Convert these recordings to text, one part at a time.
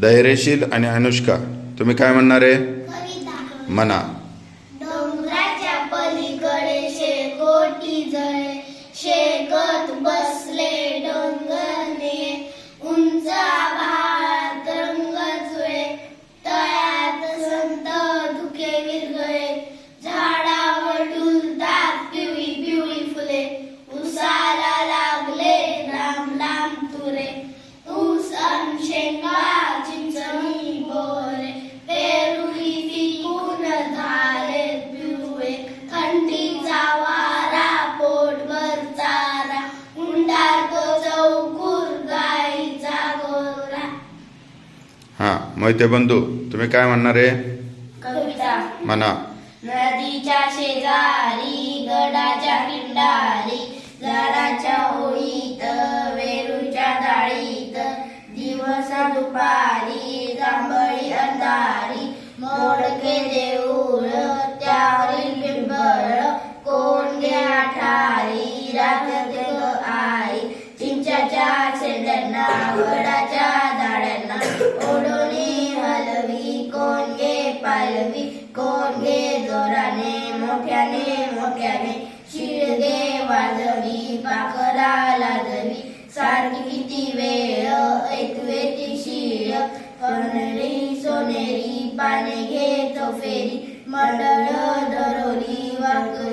धैर्यशील आणि अनुष्का. तुम्ही काय म्हणणार आहे? म्हणा. शेकोटी जळे शेकत बसले. मोहिते बंधू तुम्ही काय म्हणणार आहे? कविता. म्हणा. नदीच्या शेजारी गडाच्या किंडारी झाडाच्या होळीत वेरूच्या डाळीत दिवसा दुपारी जांभळी अंधारी मोडके देऊळ त्यावरील बिंबळ कोंड्या ठारी राखते ग आई चिंचाच्या शेंड्यांना वडाच्या गे पालवी कोण जोराने मोठ्याने मोठ्याने शिळगे वाजवी पाखरा लाजवी. सारखी किती वेळ ऐकवे ती शिळ सोनेरी सोनेरी पाने घेतो फेरी. मंडळ दरोली वाकरी.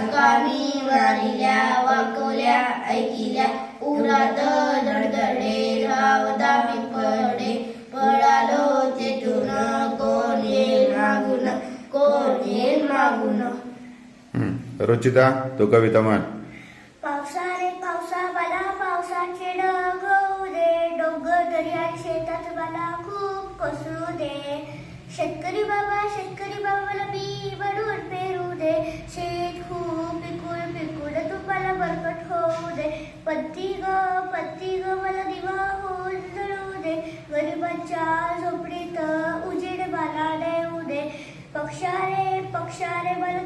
हकामी मारिल्या वाकवल्या ऐकिल्या. उरात दडदडे धावता मी पडे पळालो तेथून कोण येईल मागून? कोण येईल मागून? हं. रुचिता तू कविता म्हण. पावसा रे पावसा मला पावसाचे ढग होऊ दे. डोंगर दर्या शेतात मला खूप कोसळू दे. शेतकरी बाबा शेतकरी बाबा मला बी भरून दे पत्ती ग पत्ती ग मला दिवा होऊन दे उजेड दे पक्षारे पक्षारे मला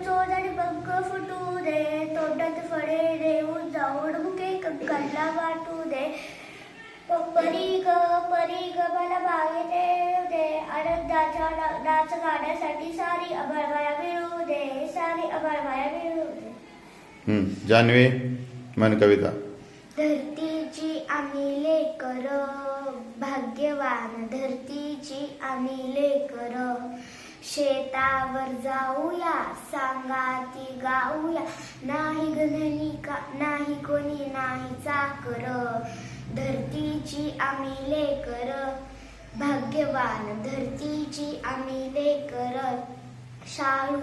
पंख फुटू दे तोंडात फळे देऊन जाऊन दे परी ग परी ग नाच गाण्यासाठी सारी अभळवाया सारी अभळवाया मिळू हं. जान्हवी म्हण कविता। धरतीची आम्ही लेकर भाग्यवान. धरतीची आम्ही लेकर शेतावर जाऊया सांगाती गाऊया. नाही गणनी का नाही कोणी नाही चाकर. धरतीची आम्ही लेकर भाग्यवान. धरतीची आम्ही लेकर शाळू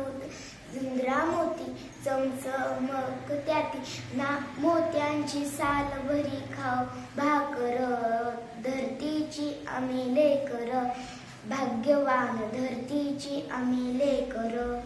झुंजरा मोती चमचमक जाती ना मोत्यांची साल भरी खाव. भाकर धरतीची आम्ही लेकर. भाग्यवान धरतीची आम्ही लेकर.